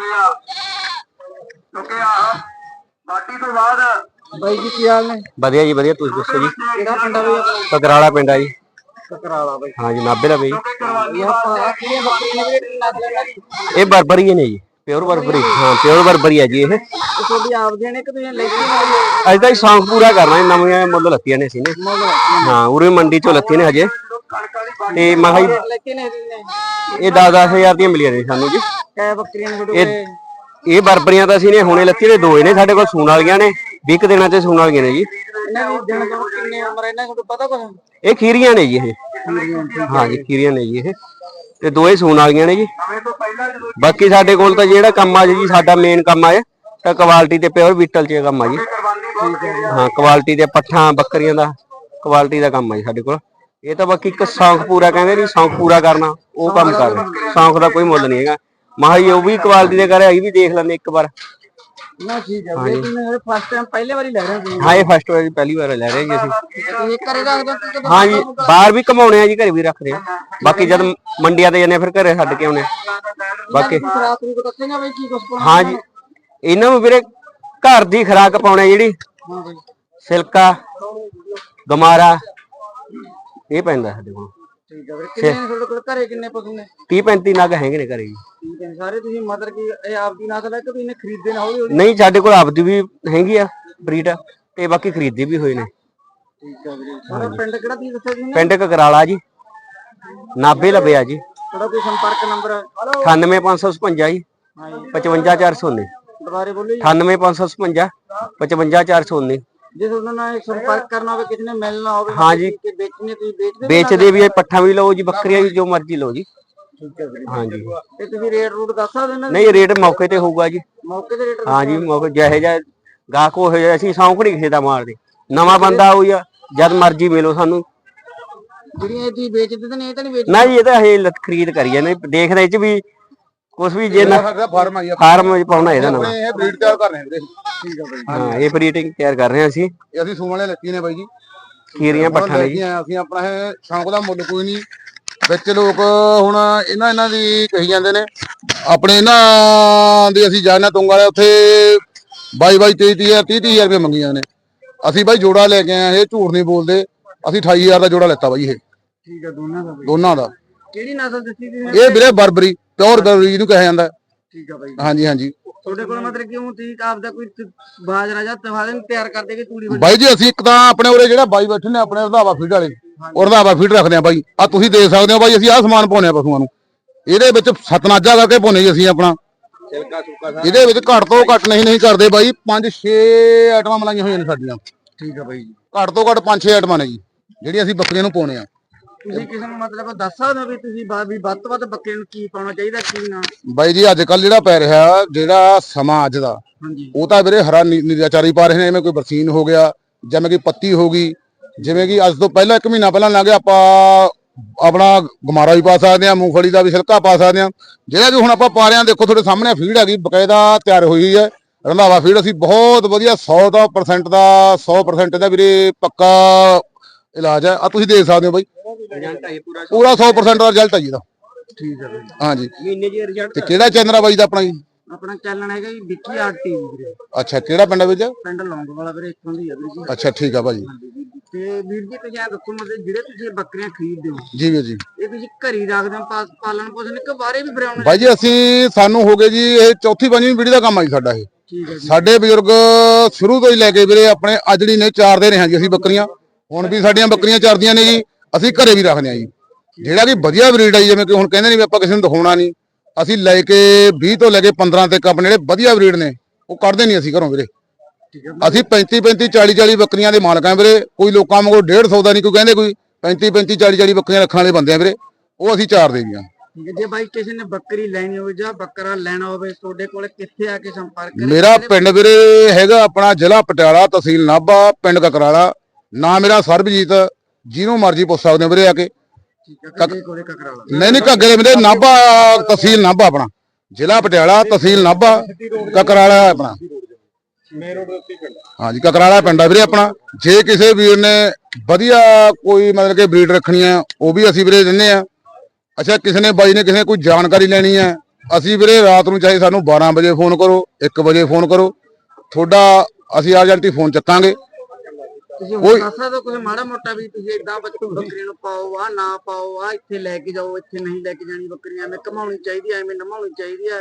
ਹੁੰਦੇ ਆ। ਕਿਉਂਕਿ ਆ ਬਾਟੀ ਤੋਂ ਬਾਅਦ ਬਾਈ ਜੀ ਕੀ ਹਾਲ ਨੇ? ਵਧੀਆ ਜੀ ਵਧੀਆ। ਤੁਸੀਂ ਦੱਸੋ ਜੀ? ਕਿਹੜਾ ਪਿੰਡ ਆ ਬਈ ਕਕਰਾਲਾ ਪਿੰਡ ਆ ਜੀ। ਕਕਰਾਲਾ ਬਾਈ। ਹਾਂ ਜੀ ਨਾਭੇ ਦਾ ਬਈ। ਇਹ ਆਪਾਂ ਇਹ ਬਰਬਰੀ ਨੇ ਜੀ ਪਿਓਰ ਬਰਬਰੀ। ਹਾਂ ਪਿਓਰ ਬਰਬਰੀ ਹੈ ਜੀ ਇਹ। ਇਹ ਤੁਹਾਡੀ ਆਪਦੀਆਂ ਨੇ ਕਿ ਤੁਸੀਂ ਲੈ ਕੇ ਅੱਜ ਤਾਂ ਸ਼ੌਂਕ ਪੂਰਾ ਕਰਨਾ ਨਵੀਆਂ ਮੁੱਲ ਲੱਤੀਆਂ ਨੇ ਸੀ ਨੇ। ਹਾਂ ਉਰੇ ਮੰਡੀ ਚੋਂ ਲੱਤੀਆਂ ਨੇ ਹਜੇ। ਤੇ ਮੈਂ ਕਿਹਾ ਜੀ ਇਹ 10-10000 ਦੀਆਂ ਮਿਲੀਆਂ ਨੇ ਸਾਨੂੰ ਜੀ। ਕੈ ਬੱਕਰੀਆਂ ਤੁਹਾਡੇ ਇਹ ਇਹ। ਬਰਬਰੀਆਂ ਤਾਂ ਅਸੀਂ ਨੇ ਹੁਣੇ ਲੱਤੀ ਦੇ ਦੋ ਨੇ ਸਾਡੇ ਕੋਲ ਸੂਣ ਵਾਲੀਆਂ ਨੇ 20 ਦਿਨਾਂ ਤੇ ਸੂਣ ਵਾਲੀਆਂ ਨੇ ਜੀ। ਇਹਨਾਂ ਦੀ ਦਿਨ ਤੋਂ ਕਿੰਨੀ ਉਮਰ ਹੈ ਇਹਨਾਂ ਦੀ ਤੁਹਾਨੂੰ ਪਤਾ ਕੁਛ? ਇਹ ਖੀਰੀਆਂ ਨੇ ਜੀ ਇਹ। ਹਾਂ ਜੀ ਖੀਰੀਆਂ ਨੇ ਜੀ ਇਹ। ਤੇ ਦੋਏ ਸੂਣ ਵਾਲੀਆਂ ਨੇ ਜੀ। ਬਾਕੀ ਸਾਡੇ ਕੋਲ ਤਾਂ ਜਿਹੜਾ ਕੰਮ ਆ ਜੀ ਸਾਡਾ ਮੇਨ ਕੰਮ ਆ ਤਾਂ ਕੁਆਲਿਟੀ ਤੇ ਪਿਓਰ ਬੀਟਲ ਚ ਕੰਮ ਆ ਜੀ। ਹਾਂ ਕੁਆਲਿਟੀ ਦੇ ਪੱਠਾਂ ਬੱਕਰੀਆਂ ਦਾ ਕੁਆਲਿਟੀ ਦਾ ਕੰਮ ਆ ਜੀ ਸਾਡੇ ਕੋਲ। ਇਹ ਤਾਂ ਬਾਕੀ ਇੱਕ ਸ਼ੌਂਕ ਪੂਰਾ ਕਹਿੰਦੇ ਨਹੀਂ ਸ਼ੌਂਕ ਪੂਰਾ ਕਰਨਾ ਉਹ ਕੰਮ ਕਰ ਸ਼ੌਂਕ ਦਾ ਕੋਈ ਮੁੱਲ ਨਹੀਂ ਹੈਗਾ। ਮਹਾ ਜੀ ਉਹ ਵੀ ਕੁਆਲਿਟੀ ਦੇ ਕਰੇ ਅਸੀਂ ਵੀ ਦੇਖ ਲੈਂਦੇ ਇੱਕ ਵਾਰ। ਨਾ ਠੀਕ ਹੈ ਇਹ ਫਸਟ ਟਾਈਮ ਪਹਿਲੇ ਵਾਰੀ ਲੈ ਰਹੇ ਹੋ ਹਾਂ ਇਹ ਫਸਟ ਵਾਰ ਪਹਿਲੀ ਵਾਰ ਲੈ ਰਹੇ ਜੀ ਅਸੀਂ। ਘਰੇ ਹਾਂ ਜੀ ਬਾਹਰ ਵੀ ਕਮਾਉਣੇ ਆ ਜੀ ਘਰੇ ਵੀ ਰੱਖਦੇ ਆ। ਬਾਕੀ ਜਦ ਮੰਡੀਆਂ ਤੇ ਜਾਂਦੇ ਫਿਰ ਘਰੇ ਛੱਡ ਕੇ ਆਉਣੇ। ਬਾਕੀ ਹਾਂ ਜੀ। ਇਹਨਾਂ ਨੂੰ ਵੀਰੇ ਘਰ ਦੀ ਖੁਰਾਕ ਪਾਉਣੇ ਜਿਹੜੀ। ਸਿਲਕਾ ਗਮਾਰਾ ਇਹ ਪੈਂਦਾ ਸਾਡੇ ਕੋਲ। ਠੀਕ ਹੈ ਵੀਰੇ ਕਿੰਨੇ ਨੇ ਤੁਹਾਡੇ ਕੋਲ? ਘਰੇ ਕਿੰਨੇ ਪਸ਼ੂ ਨੇ? 30 35 ਨਗ ਹੈਗੇ ਨੇ ਘਰੇ ਜੀ। ਠੀਕ ਹੈ ਸਾਰੇ ਤੁਸੀਂ ਮਤਲਬ ਕਿ ਇਹ ਆਪਦੀ ਨਸਲ ਹੈ ਕਿ ਤੁਸੀਂ ਇਹਨੇ ਖਰੀਦੇ ਨਾ ਹੌਲੀ ਹੌਲੀ ਨਹੀਂ ਸਾਡੇ ਕੋਲ ਆਪਦੀ ਵੀ ਹੈਗੀ ਆ ਬਰੀਡ ਤੇ ਬਾਕੀ ਖਰੀਦੇ ਵੀ ਹੋਏ ਨੇ। ਠੀਕ ਹੈ ਵੀਰੇ ਤੁਹਾਡਾ ਪਿੰਡ ਕਿਹੜਾ ਤੁਸੀਂ ਦੱਸਿਆ ਜੀ ਪਿੰਡ ਕਕਰਾਲਾ ਜੀ ਨਾਬੇ ਲਬਿਆ ਜੀ। ਤੁਹਾਡਾ ਕੋਈ ਸੰਪਰਕ ਨੰਬਰ? 98555 ਜੀ ਹਾਂ ਜੀ। 55419 ਦੁਬਾਰੇ ਬੋਲੋ ਜੀ। 98555 55419 ਜੇ ਉਹਨਾਂ ਨਾਲ ਸੰਪਰਕ ਕਰਨਾ ਹੋਵੇ ਕਿਸੇ ਨੇ ਮਿਲਣਾ ਹੋਵੇ ਹਾਂ ਜੀ। ਕਿ ਵੇਚਣੇ ਤੁਸੀਂ ਵੇਚਦੇ ਹੋ? ਵੇਚਦੇ ਵੀ ਪੱਠਾ ਵੀ ਲਓ ਜੀ ਬੱਕਰੀਆਂ ਵੀ ਜੋ ਮਰਜ਼ੀ ਲਓ ਜੀ। ਠੀਕ ਹੈ ਵੀਰੇ। ਹਾਂਜੀ ਤੇ ਤੁਸੀਂ ਰੇਟ ਰੂਟ ਦੱਸ ਸਕਦੇ ਨਾ? ਨਹੀਂ ਰੇਟ ਮੌਕੇ ਤੇ ਹੋਊਗਾ ਜੀ। ਮੌਕੇ ਤੇ ਰੇਟ ਹਾਂ ਜੀ ਮੌਕੇ ਜਿਹੇ ਜਿਹਾ ਗਾਹਕ ਉਹ ਜਿਹਾ ਅਸੀਂ ਸੌਂਕ ਨਹੀਂ ਕਿਸੇ ਦਾ ਮਾਰਦੇ। ਨਵਾਂ ਬੰਦਾ ਹੋਈ ਆ ਜਦ ਮਰਜ਼ੀ ਮਿਲੋ ਸਾਨੂੰ। ਜਿਹੜੀਆਂ ਇਹ ਤੁਸੀਂ ਵੇਚਦੇ ਤਾਂ ਨਹੀਂ ਇਹ ਤਾਂ ਨਹੀਂ ਵੇਚਦੇ। ਨਾ ਜੀ ਇਹ ਤਾਂ ਲੱਤ ਖਰੀਦ ਕਰੀ ਜਾਂਦੇ ਦੇਖਦੇ ਇਹ ਚ ਵੀ ਕੁਝ ਵੀ ਜੇ ਨਾ ਸਾਡਾ ਫਾਰਮ ਆਈ ਫਾਰਮ ਵਿੱਚ ਪਾਉਣਾ ਇਹਦਾ ਨਵਾਂ ਇਹ ਬਰੀਡ ਤਿਆਰ ਕਰ ਰਹੇ ਨੇ ਵੀਰੇ। ਠੀਕ ਹੈ ਬਈ। ਹਾਂ ਇਹ ਬਰੀਡਿੰਗ ਤਿਆਰ ਕਰ ਰਹੇ ਹਾਂ ਅਸੀਂ। ਇਹ ਅਸੀਂ ਸੂਣ ਵਾਲੇ ਲੱਕੀ ਨੇ ਬਾਈ ਜੀ। ਖੀਰੀਆਂ ਪੱਠਾਂ ਨੇ ਜੀ। ਅਸੀਂ ਆਪਣਾ ਇਹ ਸ਼ੌਂਕ ਦਾ ਮੁੱਲ ਕੋਈ ਨਹੀਂ। ਵਿੱਚ ਲੋਕ ਹੁਣ ਇਹਨਾਂ ਇਹਨਾਂ ਦੀ ਕਹੀ ਜਾਂਦੇ ਨੇ। ਆਪਣੇ ਇਹਨਾਂ ਦੀ ਅਸੀਂ ਜਾਣਾ ਤੁੰਗ ਵਾਲੇ ਉੱਥੇ 22 22 23 30 30 ਹਜ਼ਾਰ ਰੁਪਏ ਮੰਗੀਆਂ ਨੇ। ਅਸੀਂ ਬਾਈ ਜੋੜਾ ਲੈ ਕੇ ਆਏ ਇਹ ਝੂਠ ਨਹੀਂ ਬੋਲਦੇ। ਅਸੀਂ 28000 ਦਾ ਜੋੜਾ ਲੈਤਾ ਬਾਈ ਇਹ। ਠੀਕ ਹੈ ਦੋਨਾਂ ਦਾ ਬਈ। ਦੋਨਾਂ ਦਾ। ਕਿਹੜੀ ਨਸਲ ਦੱਸੀ ਤੁਸੀਂ ਇਹ ਵੀਰੇ ਬਰਬਰੀ। ਪਿਓਰ ਬਰਬਰੀ ਜਿਹਨੂੰ ਕਿਹਾ ਜਾਂਦਾ। ਠੀਕ ਹੈ ਬਾਈ। ਹਾਂਜੀ ਹਾਂਜੀ। ਤੁਹਾਡੇ ਕੋਲ ਮਤਲਬ ਕਿ ਉਹ ਤੁਸੀਂ ਆਪਦਾ ਕੋਈ ਬਾਜਰਾ ਜਾਂ ਤਵਾਲੇ ਨੂੰ ਤਿਆਰ ਕਰਦੇ ਕਿ ਤੂੜੀ ਬਾਈ ਜੀ ਅਸੀਂ ਇੱਕ ਤਾਂ ਆਪਣੇ ਉਰੇ ਜਿਹੜਾ ਬਾਈ ਬੈਠੇ ਨੇ ਆਪਣੇ ਰਧਾਵਾ ਫੀਡ ਵਾਲੇ ਉਹ ਰਧਾਵਾ ਫੀਡ ਰੱਖਦੇ ਆ ਬਾਈ। ਆ ਤੁਸੀਂ ਦੇਖ ਸਕਦੇ ਹੋ ਬਾਈ ਅਸੀਂ ਆਹ ਸਮਾਨ ਪਾਉਨੇ ਆ ਪਸ਼ੂਆਂ ਨੂੰ। ਇਹਦੇ ਵਿੱਚ ਸਤਨਾਜਾ ਕਰਕੇ ਪਾਉਨੇ ਜੀ ਅਸੀਂ ਆਪਣਾ। ਇਹਦੇ ਵਿੱਚ ਘੱਟ ਤੋਂ ਘੱਟ ਨਹੀਂ ਨਹੀਂ ਕਰਦੇ ਬਾਈ। 5-6 ਆਈਟਮਾਂ ਮਲਾਈਆਂ ਹੋਈਆਂ ਨੇ ਸਾਡੀਆਂ। ਠੀਕ ਹੈ ਬਾਈ ਘੱਟ ਤੋਂ ਘੱਟ 5-6 ਆਈਟਮਾਂ ਨੇ ਜੀ ਜਿਹੜੀਆਂ ਅਸੀਂ ਬੱਕਰੀਆਂ ਨੂੰ ਪਾਉਨੇ ਆ। ਤੁਸੀਂ ਕਿਸੇ ਨੂੰ ਮਤਲਬ ਦੱਸ ਸਕਦੇ ਹੋ ਵੀ ਤੁਸੀਂ ਬਾ- ਵੀ ਵੱਧ ਤੋਂ ਵੱਧ ਬੱਕਰੇ ਨੂੰ ਕੀ ਪਾਉਣਾ ਚਾਹੀਦਾ ਕੀ ਨਾ? ਬਾਈ ਜੀ ਅੱਜ ਕੱਲ ਜਿਹੜਾ ਪੈ ਰਿਹਾ ਜਿਹੜਾ ਸਮਾਂ ਅੱਜ ਦਾ ਹਾਂਜੀ। ਉਹ ਤਾਂ ਵੀਰੇ ਹਰਾ ਨੀ- ਨਿਰਾਚਾਰੀ ਪਾ ਰਹੇ ਨੇ ਜਿਵੇਂ ਕੋਈ ਬਰਸੀਨ ਹੋ ਗਿਆ ਜਿਵੇਂ ਕਿ ਪੱਤੀ ਹੋ ਗਈ ਜਿਵੇਂ ਕਿ ਅੱਜ ਤੋਂ ਪਹਿਲਾਂ ਇੱਕ ਮਹੀਨਾ ਪਹਿਲਾਂ ਲੰਘ ਗਿਆ ਆਪਾਂ ਆਪਣਾ ਗਮਾਰਾ ਵੀ ਪਾ ਸਕਦੇ ਆ ਮੂੰਗਫਲੀ ਦਾ ਵੀ ਛਿਲਕਾ ਪਾ ਸਕਦੇ ਆ ਜਿਹੜਾ ਵੀ ਹੁਣ ਆਪਾਂ ਪਾ ਰਹੇ ਆ ਦੇਖੋ ਤੁਹਾਡੇ ਸਾਹਮਣੇ ਫੀਡ ਹੈਗੀ ਬਕਾਇਦਾ ਤਿਆਰ ਹੋਈ ਹੋਈ ਹੈ। ਰੰਧਾਵਾ ਫੀਡ ਅਸੀਂ ਬਹੁਤ ਵਧੀਆ 100 ਦਾ percent ਦਾ 100% ਦਾ ਵੀਰੇ ਪੱਕਾ ਇਲਾਜ ਹੈ। ਆ ਤੁਸੀਂ ਦੇਖ ਸਕਦੇ ਹੋ ਬਾਈ ਰਿਜ਼ਲਟ ਹੈ ਪੂਰਾ ਪੂਰਾ 100% ਦਾ ਰਿਜ਼ਲਟ ਹੈ ਜੀ ਇਹਦਾ। ਠੀਕ ਹੈ ਹਾਂਜੀ। ਮਹੀਨੇ ਜੀ ਰਿਜ਼ਲਟ ਤੇ ਕਿਹੜਾ ਆ ਬਾਈ ਦਾ ਆਪਣਾ ਜੀ? ਆਪਣਾ ਚੱਲਣ ਹੈਗਾ ਜੀ ਵਿੱਕੀ ਆਰਟ ਵੀਰੇ। ਅੱਛਾ ਕਿਹੜਾ ਪਿੰਡ ਵਿੱਚ ਪਿੰਡ ਲੌਂਗ ਵਾਲਾ ਵੀਰੇ ਇੱਥੋਂ ਦੀ ਹੈ ਵੀਰੇ ਜੀ। ਅੱਛਾ ਠੀਕ ਆ ਭਾਜੀ। ਤੇ ਵੀਰ ਜੀ ਤੁਸੀਂ ਇਹ ਦੱਸੋ ਮਤਲਬ ਜਿਹੜੇ ਤੁਸੀਂ ਇਹ ਬੱਕਰੀਆਂ ਖਰੀਦਦੇ ਹੋ ਜੀ ਵੀਰ ਜੀ। ਇਹ ਤੁਸੀਂ ਘਰੀ ਰੱਖਦੇ ਹੋ ਪਾ- ਪਾਲਣ ਪੋਸ਼ਣ ਕਿ ਬਾਹਰੇ ਵੀ ਫਿਰਾਉਣੇ ਬਾਈ ਜੀ ਅਸੀਂ ਸਾਨੂੰ ਹੋ ਗਏ ਜੀ ਇਹ ਚੌਥੀ ਪੰਜਵੀਂ ਪੀੜ੍ਹੀ ਦਾ ਕੰਮ ਆ ਜੀ ਸਾਡਾ ਇਹ। ਠੀਕ ਹੈ ਜੀ। ਸਾਡੇ ਬਜ਼ੁਰਗ ਸ਼ੁਰੂ ਤੋਂ ਹੀ ਲੈ ਕੇ ਵੀਰੇ ਆਪਣੇ ਅਜੜੀ ਨੇ ਚਾਰਦੇ ਰਹੇ ਹਾਂ ਜੀ ਅਸੀਂ ਬੱਕਰੀਆਂ। ਹੁਣ ਵੀ ਸਾਡੀਆਂ ਬੱਕਰੀਆਂ ਚਾਰਦੀਆਂ ਨੇ ਜੀ। ਅਸੀਂ ਘਰੇ ਵੀ ਰੱਖਦੇ ਹਾਂ ਜੀ। ਜਿਹੜਾ ਕਿ ਵਧੀਆ ਬਰੀਡ ਆ ਜੀ, ਜਿਵੇਂ ਕਿ ਹੁਣ ਕਹਿੰਦੇ ਨੇ ਵੀ ਆਪਾਂ ਕਿਸੇ ਨੂੰ ਦਿਖਾਉਣਾ ਨਹੀਂ ਅਸੀਂ ਲੈ ਕੇ 20 ਤੋਂ ਲੈ ਕੇ 15 ਤੱਕ ਆਪਣੇ ਜਿਹੜੇ ਵਧੀਆ ਬਰੀਡ ਨੇ ਉਹ ਕੱਢਦੇ ਨਹੀਂ ਅਸੀਂ ਘਰੋਂ ਵੀਰੇ। ਠੀਕ ਹੈ ਅਸੀਂ 35 35 40 40 ਬੱਕਰੀਆਂ ਦੇ ਮਾਲਕ ਆ ਵੀਰੇ। ਕੋਈ ਲੋਕਾਂ ਵਾਂਗੂ 150 ਦਾ ਨਹੀਂ ਕੋਈ ਕਹਿੰਦੇ ਕੋਈ 35 35 40 40 ਬੱਕਰੀਆਂ ਰੱਖਣ ਵਾਲੇ ਬੰਦੇ ਆ ਵੀਰੇ। ਉਹ ਅਸੀਂ ਚਾਰਦੇ ਵੀ ਆ ਠੀਕ ਹੈ ਜੇ ਬਾਈ ਕਿਸੇ ਨੇ ਬੱਕਰੀ ਲੈਣੀ ਹੋਵੇ ਜਾਂ ਬੱਕਰਾ ਲੈਣਾ ਹੋਵੇ ਤੁਹਾਡੇ ਕੋਲ ਕਿੱਥੇ ਆ ਕੇ ਸੰਪਰਕ ਕਰੇ? ਮੇਰਾ ਪਿੰਡ ਵੀਰੇ ਹੈਗਾ ਆਪਣਾ ਜ਼ਿਲ੍ਹਾ ਪਟਿਆਲਾ ਤਹਿਸੀਲ ਨਾਭਾ ਪਿੰਡ ਕਕਰਾਲਾ। ਨਾਂ ਮੇਰਾ ਸਰਬਜੀਤ ਜਿਹਨੂੰ ਮਰਜ਼ੀ ਪੁੱਛ ਸਕਦੇ ਹੋ ਵੀਰੇ ਆ ਕੇ। ਨਹੀਂ ਨਹੀਂ ਘੱਗੇ ਦੇ ਵੀਰੇ ਨਾਭਾ ਤਹਿਸੀਲ ਨਾਭਾ ਆਪਣਾ। ਜ਼ਿਲ੍ਹਾ ਪਟਿਆਲਾ ਤਹਿਸੀਲ ਨਾਭਾ ਕਕਰਾਲਾ ਆਪਣਾ। ਹਾਂਜੀ ਕਕਰਾਲਾ ਪਿੰਡ ਆ ਵੀਰੇ ਆਪਣਾ। ਜੇ ਕਿਸੇ ਵੀਰ ਨੇ ਵਧੀਆ ਕੋਈ ਮਤਲਬ ਕਿ ਬਰੀਡ ਰੱਖਣੀ ਆ ਉਹ ਵੀ ਅਸੀਂ ਵੀਰੇ ਦਿੰਨੇ ਆ। ਅੱਛਾ ਕਿਸੇ ਨੇ ਬਾਈ ਨੇ ਕਿਸੇ ਕੋਈ ਜਾਣਕਾਰੀ ਲੈਣੀ ਆ ਅਸੀਂ ਵੀਰੇ ਰਾਤ ਨੂੰ ਚਾਹੇ ਸਾਨੂੰ 12 ਵਜੇ ਫੋਨ ਕਰੋ 1 ਵਜੇ ਫੋਨ ਕਰੋ। ਤੁਹਾਡਾ ਅਸੀਂ ਅਰਜੈਂਟੀ ਫੋਨ ਚੱਕਾਂਗੇ। ਤੁਸੀਂ ਹੁਣ ਕੋਈ- ਦੱਸ ਸਕਦੇ ਹੋ ਕੁਝ ਮਾੜਾ ਮੋਟਾ ਵੀ ਤੁਸੀਂ ਏਦਾਂ ਬੱਚੇ ਬੱਕਰੀ ਨੂੰ ਪਾਓ ਆ ਨਾ ਪਾਓ ਆ ਇੱਥੇ ਲੈ ਕੇ ਜਾਓ ਇੱਥੇ ਨਹੀਂ ਲੈ ਕੇ ਜਾਣੀ ਬੱਕਰੀਆਂ ਐਵੇਂ ਘਮਾਉਣੀ ਚਾਹੀਦੀ ਐ ਐਵੇਂ ਨਮਾਉਣੀ ਚਾਹੀਦੀ ਐ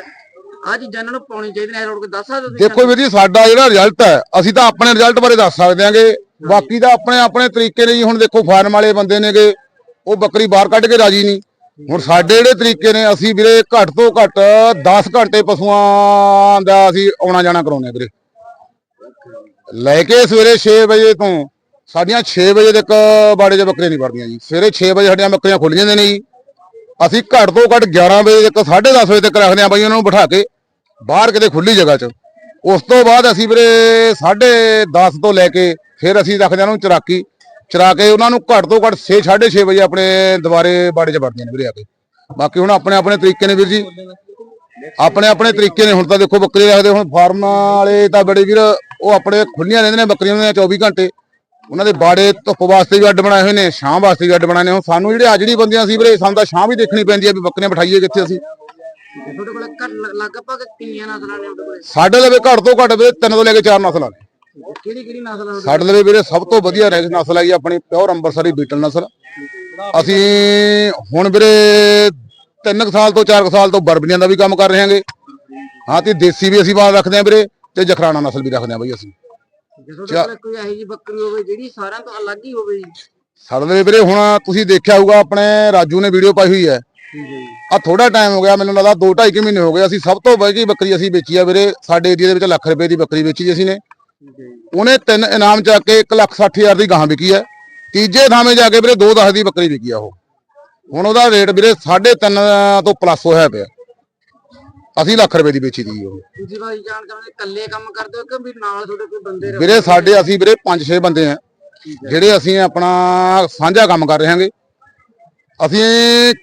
ਆ ਚੀਜ਼ਾਂ ਇਹਨਾਂ ਨੂੰ ਪਾਉਣੀ ਚਾਹੀਦੀਆਂ ਐ ਰੋਡ ਕੇ ਦੱਸ ਸਕਦੇ ਹੋ ਤੁਸੀਂ ਦੇਖੋ ਵੀਰ ਜੀ ਸਾਡਾ ਜਿਹੜਾ ਰਿਜ਼ਲਟ ਹੈ ਅਸੀਂ ਤਾਂ ਆਪਣੇ ਰਿਜ਼ਲਟ ਬਾਰੇ ਦੱਸ ਸਕਦੇ ਹਾਂਗੇ। ਬਾਕੀ ਦਾ ਆਪਣੇ ਆਪਣੇ ਤਰੀਕੇ ਨੇ ਜੀ ਹੁਣ ਦੇਖੋ ਫਾਰਮ ਵਾਲੇ ਬੰਦੇ ਨੇਗੇ ਉਹ ਬੱਕਰੀ ਬਾਹਰ ਕੱਢ ਕੇ ਰਾਜੀ ਨਹੀਂ। ਹੁਣ ਸਾਡੇ ਜਿਹੜੇ ਤਰੀਕੇ ਨੇ ਅਸੀਂ ਵੀਰੇ ਘੱਟ ਤੋਂ ਘੱਟ 10 ਘੰਟੇ ਪਸ਼ੂਆਂ ਦਾ ਅਸੀਂ ਆਉਣਾ ਜਾਣਾ ਕਰਾਉਂਦੇ ਹਾਂ ਵੀਰੇ। ਲੈ ਕੇ ਸਵੇਰੇ 6 ਵਜੇ ਤੋਂ, ਸਾਡੀਆਂ 6 ਵਜੇ ਤੱਕ ਬਾੜੇ 'ਚ ਬੱਕਰੀਆਂ ਨਹੀਂ ਵੜਦੀਆਂ ਜੀ। ਸਵੇਰੇ 6 ਵਜੇ ਸਾਡੀਆਂ ਬੱਕਰੀਆਂ ਖੁੱਲ ਜਾਂਦੀਆਂ ਨੇ ਜੀ। ਅਸੀਂ ਘੱਟ ਤੋਂ ਘੱਟ 11 ਵਜੇ ਤੱਕ 10:30 ਵਜੇ ਤੱਕ ਰੱਖਦੇ ਹਾਂ ਬਾਈ ਉਹਨਾਂ ਨੂੰ ਬਿਠਾ ਕੇ, ਬਾਹਰ ਕਿਤੇ ਖੁੱਲੀ ਜਗ੍ਹਾ 'ਚ। ਉਸ ਤੋਂ ਬਾਅਦ ਅਸੀਂ ਵੀਰੇ 10:30 ਤੋਂ ਲੈ ਕੇ, ਫਿਰ ਅਸੀਂ ਰੱਖਦੇ ਹਾਂ ਉਹਨੂੰ ਚਰਾਕੀ। ਚਰਾ ਕੇ ਉਹਨਾਂ ਨੂੰ ਘੱਟ ਤੋਂ ਘੱਟ 6 6:30 ਵਜੇ ਆਪਣੇ ਦੁਬਾਰੇ ਬਾੜੇ 'ਚ ਵੜਦੀਆਂ ਨੇ ਵੀਰੇ ਆ ਕੇ। ਬਾਕੀ ਹੁਣ ਆਪਣੇ ਆਪਣੇ ਤਰੀਕੇ ਨੇ ਵੀਰ ਜੀ। ਆਪਣੇ ਆਪਣੇ ਤਰੀਕੇ ਨੇ। ਹੁਣ ਤਾਂ ਦੇਖੋ ਬੱਕਰੀ ਰੱਖਦੇ, ਹੁਣ ਫਾਰਮ ਵਾਲੇ ਤਾਂ ਬੜੇ ਵੀਰ ਉਹ ਆਪਣੇ ਖੁੱਲੀਆਂ ਰਹਿੰਦੇ ਨੇ ਬੱਕਰੀਆਂ ਦੀਆਂ 24 ਘੰਟੇ। ਉਹਨਾਂ ਦੇ ਬਾੜੇ ਧੁੱਪ ਵਾਸਤੇ ਵੀ ਅੱਡ ਬਣਾਏ ਹੋਏ ਨੇ ਛਾਂ ਵਾਸਤੇ ਵੀ ਅੱਡ ਬਣਾਏ ਨੇ। ਸਾਨੂੰ ਜਿਹੜੇ ਆ ਜਿਹੜੀ ਬੰਦੀਆਂ ਸੀ ਵੀਰੇ ਸਾਨੂੰ ਤਾਂ ਛਾਂ ਵੀ ਦੇਖਣੀ ਪੈਂਦੀ ਹੈ ਵੀ ਬੱਕਰੀਆਂ ਬਿਠਾਈਏ ਕਿੱਥੇ ਅਸੀਂ। ਤੁਹਾਡੇ ਕੋਲ ਲਗਭਗ ਕਿੰਨੀਆਂ ਨਸਲਾਂ ਨੇ ਤੁਹਾਡੇ ਕੋਲ? ਸਾਡੇ ਲਵੇ ਘੱਟ ਤੋਂ ਘੱਟ ਵੀਰੇ ਤਿੰਨ ਤੋਂ ਲੈ ਕੇ ਚਾਰ ਨਸਲਾਂ ਨੇ। ਕਿਹੜੀ ਕਿਹੜੀ ਨਸਲ ਆ ਸਾਡੇ ਲਵੇ ਵੀਰੇ ਸਭ ਤੋਂ ਵਧੀਆ ਰੈਸ ਨਸਲ ਹੈ ਜੀ ਆਪਣੀ ਪਿਓਰ ਅੰਬਰਸਰੀ ਬੀਟਲ ਨਸਲ। ਅਸੀਂ ਹੁਣ ਵੀਰੇ 3 ਸਾਲ ਤੋਂ 4 ਸਾਲ ਤੋਂ ਬਰਬਰੀਆਂ ਦਾ ਵੀ ਕੰਮ ਕਰ ਰਹੇ ਹਾਂਗੇ। ਹਾਂ ਤੇ ਦੇਸੀ ਵੀ ਅਸੀਂ ਬਾਹਰ ਰੱਖਦੇ ਹਾਂ ਵੀਰੇ। ਤੇ ਜਖਰਾਣਾ ਨਸਲ ਵੀ ਰੱਖਦੇ ਹਾਂ ਬਈ ਅਸੀਂ। ਜੇ ਕੋਲ ਕੋਈ ਇਹੋ ਜਿਹੀ ਬੱਕਰੀ ਹੋਵੇ ਜਿਹੜੀ ਸਾਰਿਆਂ ਤੋਂ ਅਲੱਗ ਹੀ ਹੋਵੇ ਜੀ। ਸਾਡੇ ਲਵੇ ਵੀਰੇ ਹੁਣ ਤੁਸੀਂ ਦੇਖਿਆ ਹੋਊਗਾ ਆਪਣੇ ਰਾਜੂ ਨੇ ਵੀਡੀਓ ਪਾਈ ਹੋਈ ਹੈ। ਠੀਕ ਹੈ ਜੀ। ਆ ਥੋੜਾ ਟਾਈਮ ਹੋ ਗਿਆ ਮੈਨੂੰ ਲੱਗਦਾ 2 2.5 ਮਹੀਨੇ ਹੋ ਗਏ ਅਸੀਂ ਸਭ ਤੋਂ ਵਧੀਆ ਬੱਕਰੀ ਅਸੀਂ ਵੇਚੀ ਆ ਵੀਰੇ ਸਾਡੇ ਏਰੀਆ ਦੇ ਵਿੱਚ ਲੱਖ ਰੁਪਏ ਦੀ ਬੱਕਰੀ ਵੇਚੀ ਜੀ ਅਸੀਂ ਨੇ। ਠੀਕ ਹੈ ਜੀ। ਉਹਨੇ ਤਿੰਨ ਇਨਾਮ ਚੱਕ ਕੇ 1 ਲੱਖ 60 ਹਜ਼ਾਰ ਦੀ ਗਾਂ ਵਿਕੀ ਹੈ। ਤੀਜੇ ਥਾਵੇਂ ਜਾ ਕੇ ਵੀਰੇ 2 10 ਦੀ ਬੱਕਰੀ ਵਿਕੀ ਆ ਉਹ। ਹੁਣ ਉਹਦਾ ਰੇਟ ਵੀਰੇ 3.5 ਤੋਂ ਪਲੱਸ ਹੋਇਆ ਪਿਆ। ਅਸੀਂ ਲੱਖ ਰੁਪਏ ਦੀ ਵੇਚੀ ਦੀ ਉਹ। ਤੁਸੀਂ ਭਾਈ ਜਾਣ ਚਾਹੁੰਦੇ ਇਕੱਲੇ ਕੰਮ ਕਰਦੇ ਹੋ ਕਿ ਵੀ ਨਾਲ ਤੁਹਾਡੇ ਕੋਈ ਬੰਦੇ ਰਹੋ? ਵੀਰੇ ਸਾਡੇ ਅਸੀਂ ਵੀਰੇ 5-6 ਬੰਦੇ ਆ। ਜਿਹੜੇ ਅਸੀਂ ਆਪਣਾ ਸਾਂਝਾ ਕੰਮ ਕਰ ਰਹੇ ਹਾਂਗੇ। ਅਸੀਂ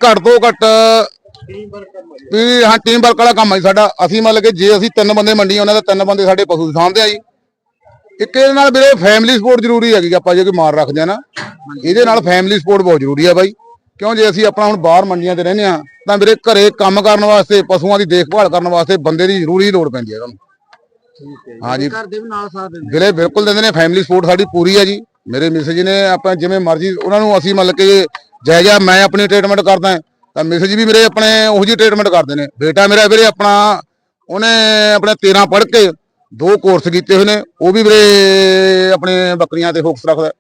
ਘੱਟ ਤੋਂ ਘੱਟ ਵੀ ਹਾਂ ਟੀਮ ਵਰਕ ਵਾਲਾ ਕੰਮ ਹੈ ਸਾਡਾ। ਅਸੀਂ ਮਤਲਬ ਕਿ ਜੇ ਅਸੀਂ ਤਿੰਨ ਬੰਦੇ ਮੰਡੀ ਉਹਨਾਂ ਦੇ ਤਿੰਨ ਬੰਦੇ ਸਾਡੇ ਪਸ਼ੂ ਸਾਂਭਦੇ ਆ ਜੀ। ਇੱਕ ਇਹਦੇ ਨਾਲ ਵੀਰੇ ਫੈਮਿਲੀ ਸਪੋਰਟ ਜ਼ਰੂਰੀ ਹੈਗੀ ਆਪਾਂ ਜੇ ਕੋਈ ਮਾਰ ਰੱਖਦੇ ਆ ਨਾ। ਇਹਦੇ ਨਾਲ ਫੈਮਿਲੀ ਸਪੋਰਟ ਬਹੁਤ ਜ਼ਰੂਰੀ ਆ ਬਾਈ। ਕਿਉਂ ਜੇ ਅਸੀਂ ਆਪਣਾ ਹੁਣ ਬਾਹਰ ਮੰਡੀਆਂ ਤੇ ਰਹਿੰਦੇ ਆ ਤਾਂ ਵੀਰੇ ਘਰੇ ਕੰਮ ਕਰਨ ਵਾਸਤੇ ਪਸ਼ੂਆਂ ਦੀ ਦੇਖਭਾਲ ਕਰਨ ਵਾਸਤੇ ਬੰਦੇ ਦੀ ਜ਼ਰੂਰੀ ਲੋੜ ਪੈਂਦੀ ਹੈ ਤੁਹਾਨੂੰ ਹਾਂਜੀ। ਘਰ ਦੇ ਵੀ ਨਾਲ ਸਾਥ ਦਿੰਦੇ ਵੀਰੇ ਬਿਲਕੁਲ ਦਿੰਦੇ ਨੇ ਫੈਮਿਲੀ ਸਪੋਰਟ ਸਾਡੀ ਪੂਰੀ ਹੈ ਜੀ। ਮੇਰੇ ਮਿਸਿਸ ਜੀ ਨੇ ਆਪਾਂ ਜਿਵੇਂ ਮਰਜ਼ੀ ਉਹਨਾਂ ਨੂੰ ਅਸੀਂ ਮਤਲਬ ਕਿ ਜਾਇਜ਼ਾ ਮੈਂ ਆਪਣੀ ਟ੍ਰੀਟਮੈਂਟ ਕਰਦਾ ਤਾਂ ਮਿਸਿਸ ਜੀ ਵੀ ਮੇਰੇ ਆਪਣੇ ਉਹੋ ਜਿਹੀ ਟ੍ਰੀਟਮੈਂਟ ਕਰਦੇ ਨੇ। ਬੇਟਾ ਮੇਰਾ ਵੀਰੇ ਆਪਣਾ ਉਹਨੇ ਆਪਣੇ 13 ਪੜ੍ਹ ਕੇ ਦੋ ਕੋਰਸ ਕੀਤੇ ਹੋਏ ਨੇ ਉਹ ਵੀ ਵੀਰੇ ਆਪਣੇ ਬੱਕਰੀਆਂ ਤੇ ਫੋਕਸ ਰੱਖਦਾ।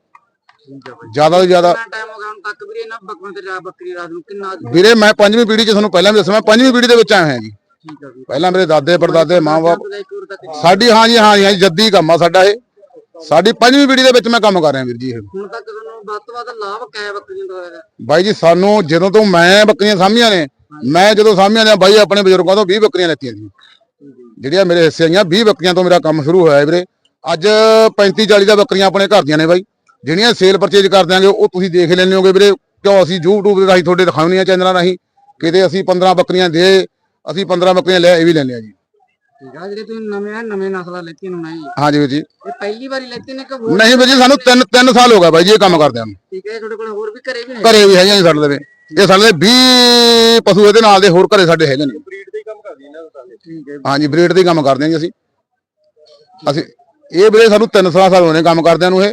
ਜ਼ਿਆਦਾ ਤੋਂ ਜ਼ਿਆਦਾ ਕਿੰਨਾ ਟਾਈਮ ਹੋ ਗਿਆ ਹੁਣ ਤੱਕ ਵੀਰੇ ਇਹਨਾਂ ਬੱਕਰੀਆਂ ਤੇ ਜਾ ਬੱਕਰੀ ਰਾਤ ਨੂੰ? ਕਿੰਨਾ ਵੀਰੇ ਮੈਂ ਪੰਜਵੀਂ ਪੀੜ੍ਹੀ ਚ ਤੁਹਾਨੂੰ ਪਹਿਲਾਂ ਵੀ ਦੱਸਿਆ ਮੈਂ ਪੰਜਵੀਂ ਪੀੜ੍ਹੀ ਦੇ ਵਿੱਚ ਆਇਆ ਹਾਂ ਜੀ। ਠੀਕ ਹੈ ਵੀਰੇ। ਪਹਿਲਾਂ ਮੇਰੇ ਦਾਦੇ ਪੜਦਾਦੇ ਮਾਂ-ਬਾਪ ਇੱਕ ਵਾਰ ਤੱਕ ਸਾਡੀ ਹਾਂ ਜੀ ਹਾਂ ਜੀ ਹਾਂ ਜੀ, ਜੱਦੀ ਕੰਮ ਆ ਸਾਡਾ ਇਹ। ਸਾਡੀ ਪੰਜਵੀਂ ਪੀੜ੍ਹੀ ਦੇ ਵਿੱਚ ਮੈਂ ਕੰਮ ਕਰ ਰਿਹਾ ਵੀਰ ਜੀ ਇਹ। ਹੁਣ ਤੱਕ ਤੁਹਾਨੂੰ ਵੱਧ ਤੋਂ ਵੱਧ ਲਾਭ ਕੈ ਬੱਕਰੀਆਂ ਤੋਂ ਹੋਇਆ? ਬਾਈ ਜੀ ਸਾਨੂੰ ਜਦੋਂ ਤੋਂ ਮੈਂ ਬੱਕਰੀਆਂ ਸਾਂਭੀਆਂ ਨੇ ਮੈਂ ਜਦੋਂ ਸਾਂਭੀਆਂ ਨੇ ਬਾਈ ਆਪਣੇ ਬਜ਼ੁਰਗਾਂ ਤੋਂ 20 ਬੱਕਰੀਆਂ ਲੈਤੀਆਂ ਸੀ ਜਿਹੜੀਆਂ ਮੇਰੇ ਹਿੱਸੇ ਆਈਆਂ 20 ਬੱਕਰੀਆਂ ਤੋਂ ਮੇਰਾ ਕੰਮ ਸ਼ੁਰੂ ਹੋਇਆ ਹੈ ਵੀਰੇ। ਅੱਜ 35 40 ਦਾ ਬੱਕਰੀਆਂ ਆਪਣੇ ਘਰ ਦੀਆਂ ਨੇ ਬਾਈ। ਜਿਹੜੀਆਂ ਸੇਲ ਪਰਚੇਜ ਕਰ ਦਿਆਂਗੇ ਉਹ ਤੁਸੀਂ ਦੇਖ ਲੈਣੇ ਹੋਗੇ ਵੀਰੇ। ਕਿਉਂ ਅਸੀਂ YouTube ਦੇ ਰਾਹੀਂ ਤੁਹਾਡੇ ਦਿਖਾਉਣੀਆਂ ਚੈਨਲਾਂ ਰਾਹੀਂ। ਕਿਤੇ ਅਸੀਂ 15 ਬੱਕਰੀਆਂ ਦੇ ਅਸੀਂ 15 ਬੱਕਰੀਆਂ ਲੈ ਇਹ ਵੀ ਲੈਣੇ ਆ ਜੀ। ਠੀਕ ਆ ਜਿਹੜੇ ਤੁਸੀਂ ਨਵੇਂ ਆ ਨਵੇਂ ਨਸਲਾਂ ਲੈਤੀਆਂ ਨੂੰ ਨਹੀਂ ਹਾਂਜੀ ਵੀਰ ਜੀ। ਇਹ ਪਹਿਲੀ ਵਾਰੀ ਲੈਤੀ ਨੇ ਕਿ ਹੋਰ? ਨਹੀਂ ਵੀਰ ਜੀ ਸਾਨੂੰ 3 3 ਸਾਲ ਹੋ ਗਏ ਬਾਈ ਜੀ ਇਹ ਕੰਮ ਕਰਦਿਆਂ ਨੂੰ ਠੀਕ ਹੈ ਤੁਹਾਡੇ ਕੋਲ ਹੋਰ ਵੀ ਘਰੇ ਵੀ ਨੇ ਘਰੇ ਵੀ ਹੈਗੀਆਂ ਜੀ ਸਾਡੇ ਲਵੇ ਇਹ ਸਾਡੇ ਦੇ 20 ਪਸ਼ੂ ਇਹਦੇ ਨਾਲ ਦੇ ਹੋਰ ਘਰੇ ਸਾਡੇ ਹੈਗੇ ਨੇ। ਠੀਕ ਹੈ ਹਾਂਜੀ ਬਰੀਡ ਦੇ ਕੰਮ ਕਰਦੇ ਹਾਂ ਜੀ ਅਸੀਂ। ਅਸੀਂ ਇਹ ਵੀਰੇ ਸਾਨੂੰ 3 ਸਾਲ ਸਾਲ ਹੋਣੇ ਕੰਮ ਕਰਦਿਆਂ ਨੂੰ ਇਹ।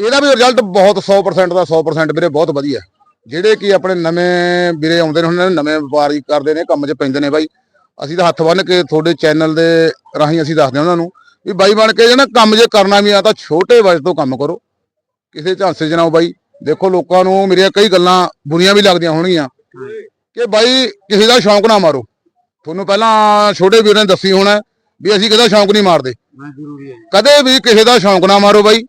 ਇਹਦਾ ਵੀ ਰਿਜ਼ਲਟ ਬਹੁਤ 100% ਦਾ 100% ਵੀਰੇ ਬਹੁਤ ਵਧੀਆ। ਜਿਹੜੇ ਕਿ ਆਪਣੇ ਨਵੇਂ ਵੀਰੇ ਆਉਂਦੇ ਨੇ ਉਹਨਾਂ ਨੇ ਨਵੇਂ ਵਪਾਰੀ ਕਰਦੇ ਨੇ ਕੰਮ 'ਚ ਪੈਂਦੇ ਨੇ ਬਾਈ। ਅਸੀਂ ਤਾਂ ਹੱਥ ਬੰਨ ਕੇ ਤੁਹਾਡੇ ਚੈਨਲ ਦੇ ਰਾਹੀਂ ਅਸੀਂ ਦੱਸਦੇ ਉਹਨਾਂ ਨੂੰ ਵੀ ਬਾਈ ਬਣ ਕੇ ਜੇ ਨਾ ਕੰਮ ਜੇ ਕਰਨਾ ਵੀ ਆ ਤਾਂ ਛੋਟੇ ਵਜੇ ਤੋਂ ਕੰਮ ਕਰੋ। ਕਿਸੇ ਝਾਂਸੇ 'ਚ ਨਾ ਬਾਈ। ਦੇਖੋ ਲੋਕਾਂ ਨੂੰ ਮੇਰੀਆਂ ਕਈ ਗੱਲਾਂ ਬੁਰੀਆਂ ਵੀ ਲੱਗਦੀਆਂ ਹੋਣਗੀਆਂ। ਕਿ ਬਾਈ ਕਿਸੇ ਦਾ ਸ਼ੌਂਕ ਨਾ ਮਾਰੋ। ਤੁਹਾਨੂੰ ਪਹਿਲਾਂ ਛੋਟੇ ਵੀਰ ਨੇ ਦੱਸੀ ਹੋਣਾ ਵੀ ਅਸੀਂ ਕਿਸੇ ਦਾ ਸ਼ੌਂਕ ਨਹੀਂ ਮਾਰਦੇ। ਕਦੇ ਵੀ ਕਿਸੇ ਦਾ ਸ਼ੌਂਕ ਨਾ ਮਾਰੋ ਬਾਈ।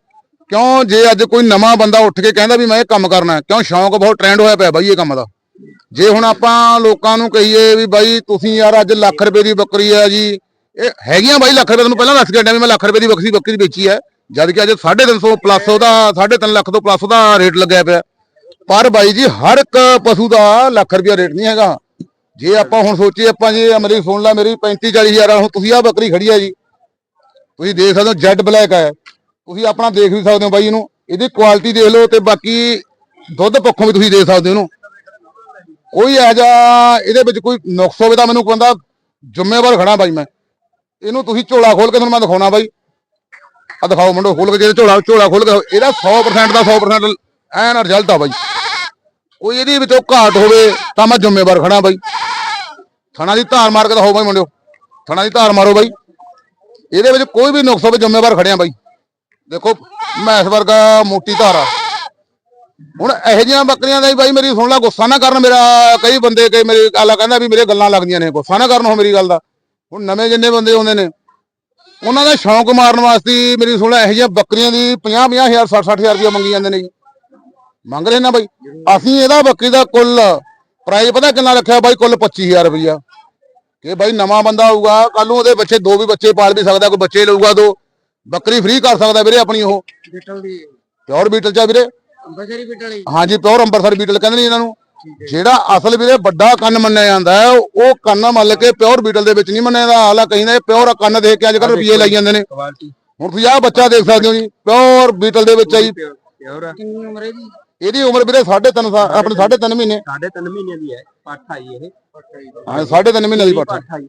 ਕਿਉਂ ਜੇ ਅੱਜ ਕੋਈ ਨਵਾਂ ਬੰਦਾ ਉੱਠ ਕੇ ਕਹਿੰਦਾ ਵੀ ਮੈਂ ਇਹ ਕੰਮ ਕਰਨਾ ਕਿਉਂ ਸ਼ੌਂਕ ਬਹੁਤ ਟ੍ਰੈਂਡ ਹੋਇਆ ਪਿਆ ਬਾਈ ਇਹ ਕੰਮ ਦਾ? ਜੇ ਹੁਣ ਆਪਾਂ ਲੋਕਾਂ ਨੂੰ ਕਹੀਏ ਵੀ ਬਾਈ ਤੁਸੀਂ ਯਾਰ ਅੱਜ ਲੱਖ ਰੁਪਏ ਦੀ ਬੱਕਰੀ ਹੈ ਜੀ, ਇਹ ਹੈਗੀਆਂ ਬਾਈ ਲੱਖ ਰੁਪਏ, ਤੁਹਾਨੂੰ ਪਹਿਲਾਂ ਦੱਸ ਕੇ ਹਟਿਆ ਵੀ ਮੈਂ ਲੱਖ ਰੁਪਏ ਦੀ ਬੱਕਰੀ ਬੱਕਰੀ ਵੇਚੀ ਹੈ ਜਦ ਕਿ ਅੱਜ 350 ਪਲੱਸ ਉਹਦਾ 3.5 ਲੱਖ ਤੋਂ ਪਲੱਸ ਉਹਦਾ ਰੇਟ ਲੱਗਿਆ ਪਿਆ। ਪਰ ਬਾਈ ਜੀ ਹਰ ਇੱਕ ਪਸ਼ੂ ਦਾ ਲੱਖ ਰੁਪਏ ਰੇਟ ਨਹੀਂ ਹੈਗਾ। ਜੇ ਆਪਾਂ ਹੁਣ ਸੋਚੀਏ, ਆਪਾਂ ਜੇ ਮੇਰੀ ਸੁਣ ਲਾ, ਮੇਰੀ 35 40 ਹਜ਼ਾਰ ਹੁਣ ਤੁਸੀਂ ਆ ਬੱਕਰੀ ਖੜੀ ਹੈ ਜੀ। ਤੁਸੀਂ ਦੇਖ ਸਕਦੇ ਹੋ ਜੈਡ ਬਲੈਕ ਹੈ। ਤੁਸੀਂ ਆਪਣਾ ਦੇਖ ਵੀ ਸਕਦੇ ਹੋ ਬਾਈ ਇਹਨੂੰ। ਇਹਦੀ ਕੁਆਲਿਟੀ ਦੇਖ ਲਓ ਤੇ ਬਾਕੀ ਦੁੱਧ ਪੱਖੋਂ ਵੀ ਤੁਸੀਂ ਦੇਖ ਸਕਦੇ ਹੋ ਇਹਨੂੰ। ਕੋਈ ਇਹੋ ਜਿਹਾ ਇਹਦੇ ਵਿੱਚ ਕੋਈ ਨੁਕਸ ਹੋਵੇ ਤਾਂ ਮੈਨੂੰ ਕਹਿੰਦਾ ਜ਼ਿੰਮੇਵਾਰ ਖੜਾ ਬਾਈ ਮੈਂ। ਇਹਨੂੰ ਤੁਸੀਂ ਝੋਲਾ ਖੋਲ ਕੇ ਤੁਹਾਨੂੰ ਮੈਂ ਦਿਖਾਉਣਾ ਬਾਈ। ਆ ਦਿਖਾਓ ਮੁੰਡੋ ਖੋਲ ਕੇ ਜੇ ਝੋਲਾ ਝੋਲਾ ਖੋਲ ਕੇ ਇਹਦਾ 100% ਦਾ 100% ਐਨ ਰਿਜ਼ਲਟ ਆ ਬਾਈ। ਕੋਈ ਇਹਦੇ ਵਿੱਚੋਂ ਘਾਟ ਹੋਵੇ ਤਾਂ ਮੈਂ ਜ਼ਿੰਮੇਵਾਰ ਖੜਾ ਬਾਈ। ਥਣਾ ਦੀ ਧਾਰ ਮਾਰ ਕੇ ਤਾਂ ਹੋ ਬਾਈ ਮੁੰਡਿਓ। ਥਣਾ ਦੀ ਧਾਰ ਮਾਰੋ ਬਾਈ। ਇਹਦੇ ਵਿੱਚ ਕੋਈ ਵੀ ਨੁਕਸ ਹੋਵੇ ਜ਼ਿੰਮੇਵਾਰ ਖੜਿਆ ਬਾਈ। ਦੇਖੋ, ਮੈਸ ਵਰਗਾ ਮੋਟੀ ਧਾਰਾ। ਹੁਣ ਇਹੋ ਜਿਹੀਆਂ ਬੱਕਰੀਆਂ ਦਾ ਹੀ ਬਾਈ ਮੇਰੀ ਸੁਣ ਲਾ, ਗੁੱਸਾ ਨਾ ਕਰਨ ਮੇਰਾ, ਕਈ ਬੰਦੇ ਕਈ ਮੇਰੀ ਗੱਲ ਕਹਿੰਦਾ ਵੀ ਮੇਰੇ ਗੱਲਾਂ ਲੱਗਦੀਆਂ ਨੇ, ਗੁੱਸਾ ਨਾ ਕਰਨ ਹੋ ਮੇਰੀ ਗੱਲ ਦਾ। ਹੁਣ ਨਵੇਂ ਜਿੰਨੇ ਬੰਦੇ ਆਉਂਦੇ ਨੇ, ਉਹਨਾਂ ਦਾ ਸ਼ੌਂਕ ਮਾਰਨ ਵਾਸਤੇ ਮੇਰੀ ਸੁਣ ਲੈ, ਇਹੋ ਜਿਹੀਆਂ ਬੱਕਰੀਆਂ ਦੀ 50 50 ਹਜ਼ਾਰ 60 60 ਹਜ਼ਾਰ ਰੁਪਇਆ ਮੰਗੀ ਜਾਂਦੇ ਨੇ ਜੀ। ਮੰਗ ਰਹੇ ਨਾ ਬਾਈ? ਅਸੀਂ ਇਹਦਾ ਬੱਕਰੀ ਦਾ ਕੁੱਲ ਪ੍ਰਾਈਸ ਪਤਾ ਕਿੰਨਾ ਰੱਖਿਆ ਬਾਈ? ਕੁੱਲ 25000 ਰੁਪਇਆ ਕਿ ਬਾਈ ਨਵਾਂ ਬੰਦਾ ਆਊਗਾ ਕੱਲ ਨੂੰ ਉਹਦੇ ਬੱਚੇ ਦੋ ਵੀ ਬੱਚੇ ਪਾਲ ਵੀ ਸਕਦਾ, ਕੋਈ ਬੱਚੇ ਲਊਗਾ ਦੋ। ਬੱਕਰੀ ਫ੍ਰੀ ਕਰ ਸਕਦਾ ਵੀਰੇ ਆਪਣੀ ਉਹ। ਬਿਟਲ ਦੀ। ਪਿਓਰ ਬੀਟਲ ਚਾ ਵੀਰੇ। ਅੰਬਰਸਰੀ ਬਿਟਲ ਹੀ। ਹਾਂਜੀ ਪਿਓਰ ਅੰਬਰਸਰ ਬੀਟਲ ਕਹਿੰਦੇ ਨੇ ਇਹਨਾਂ ਨੂੰ। ਜਿਹੜਾ ਅਸਲ ਵੀਰੇ ਵੱਡਾ ਕੰਨ ਮੰਨਿਆ ਜਾਂਦਾ ਹੈ ਉਹ ਕੰਨ ਮੰਨ ਕੇ ਪਿਓਰ ਬੀਟਲ ਦੇ ਵਿੱਚ ਨਹੀਂ ਮੰਨਿਆ ਜਾਂਦਾ। ਹਾਲਾ ਕਹਿੰਦੇ ਪਿਓਰ ਕੰਨ ਦੇਖ ਕੇ ਅੱਜ ਕੱਲ ਰੁਪਏ ਲਾਈ ਜਾਂਦੇ ਨੇ। ਕੁਆਲਿਟੀ ਹੁਣ ਤੁਸੀਂ ਆਹ ਬੱਚਾ ਦੇਖ ਸਕਦੇ ਹੋ ਜੀ ਪਿਓਰ ਬੀਟਲ ਦੇ ਵਿੱਚ ਆ ਜੀ। ਪਿਓਰ ਕਿੰਨੀ ਉਮਰ ਹੈ ਜੀ? ਇਹਦੀ ਉਮਰ ਵੀਰੇ 3.5 ਸਾਲ ਆਪਣੇ 3.5 ਮਹੀਨੇ। ਸਾਢੇ ਤਿੰਨ ਮਹੀਨੇ ਦੀ ਹੈ ਪੱਠ ਆਈ ਇਹ। ਹਾਂ 3.5 ਮਹੀਨੇ ਦੀ ਪੱਠ ਪੱਠ ਆਈ।